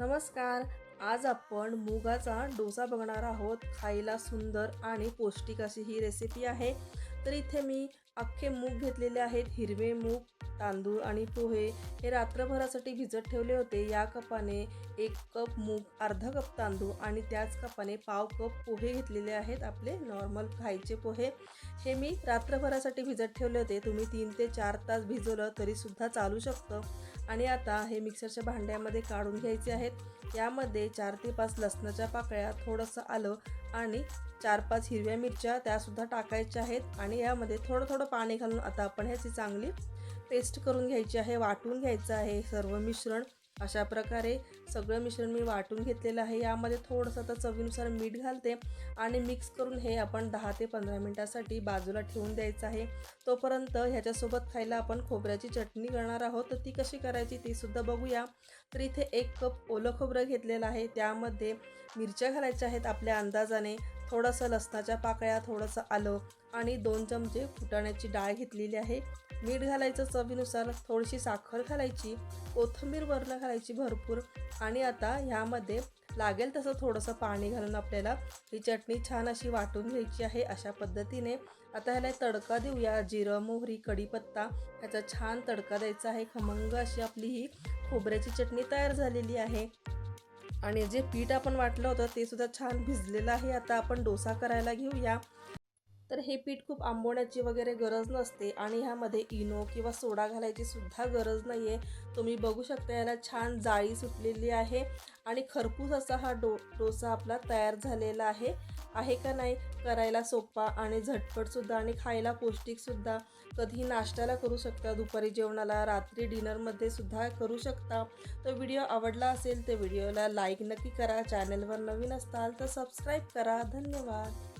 नमस्कार. आज आपण मुगाचा डोसा बघणार आहोत. खायला सुंदर आणि पौष्टिक अशी ही रेसिपी आहे. तर इथे मी अख्खे मूग घेतलेले आहेत. हिरवे मूग तांदूळ आणि पोहे हे रात्रभरासाठी भिजत ठेवले होते. या कपाने एक कप मूग अर्धा कप तांदूळ आणि त्याच कपाने पाव कप पोहे घेतलेले आहेत. आपले नॉर्मल खायचे पोहे. हे मी रात्रभरासाठी भिजत ठेवले होते. तुम्ही तीन ते चार तास भिजवलं तरीसुद्धा चालू शकतं. आणि आता हे मिक्सरच्या भांड्यामध्ये काढून घ्यायचे आहेत. यामध्ये चार ते पाच लसणाच्या पाकळ्या थोडंसं आलं आणि चार पाच हिरव्या मिरच्या त्यासुद्धा टाकायच्या आहेत. आणि यामध्ये थोडं थोडं पाणी घालून आता आपण ह्याची चांगली पेस्ट करून घ्यायची आहे वाटून घ्यायचं आहे. सर्व मिश्रण अशा प्रकारे सगळं मिश्रण मी वाटून घेतलेलं आहे. यामध्ये थोडंसं आता चवीनुसार मीठ घालते आणि मिक्स करून हे आपण दहा ते पंधरा मिनटासाठी बाजूला ठेवून द्यायचं आहे. तोपर्यंत ह्याच्यासोबत खायला आपण खोबऱ्याची चटणी करणार आहोत. तर ती कशी करायची ती सुद्धा बघूया. तर इथे एक कप ओलं खोबरं घेतलेलं आहे. त्यामध्ये मिरच्या घालायच्या आहेत आपल्या अंदाजाने. थोडंसं लसणाच्या पाकळ्या थोडंसं आलं आणि दोन चमचे फुटाण्याची डाळ घेतलेली आहे. मीठ घालायचं चवीनुसार थोडीशी साखर घालायची कोथिंबीर वरण घालायची भरपूर आणि आता ह्यामध्ये लागेल तसं थोडंसं पाणी घालून आपल्याला ही चटणी छान अशी वाटून घ्यायची आहे अशा पद्धतीने. आता ह्याला तडका देऊया जिरं मोहरी कढीपत्ता ह्याचा छान तडका द्यायचा आहे. खमंग अशी आपली ही खोबऱ्याची चटणी तयार झालेली आहे. आणि जे पीठ आपण वाटलं होतं ते सुद्धा छान भिजलेलं आहे. आता आपण डोसा करायला घेऊया. तर हे पीठ खूप आंबवण्याची वगैरे गरज नसते आणि ह्यामध्ये इनो किंवा सोडा घालायची सुद्धा गरज नाही आहे तुम्ही बघू शकता याला छान जाळी सुटलेली आहे आणि खरपूस असा हा डो डोसा आपला तयार झालेला आहे. आहे का नाही? करायला सोपा आणि झटपटसुद्धा आणि खायला पौष्टिकसुद्धा कधी नाश्त्याला करू शकता दुपारी जेवणाला रात्री डिनरमध्ये सुद्धा करू शकता. तर व्हिडिओ आवडला असेल तर व्हिडिओला लाईक नक्की करा. चॅनलवर नवीन असताल तर सबस्क्राईब करा. धन्यवाद.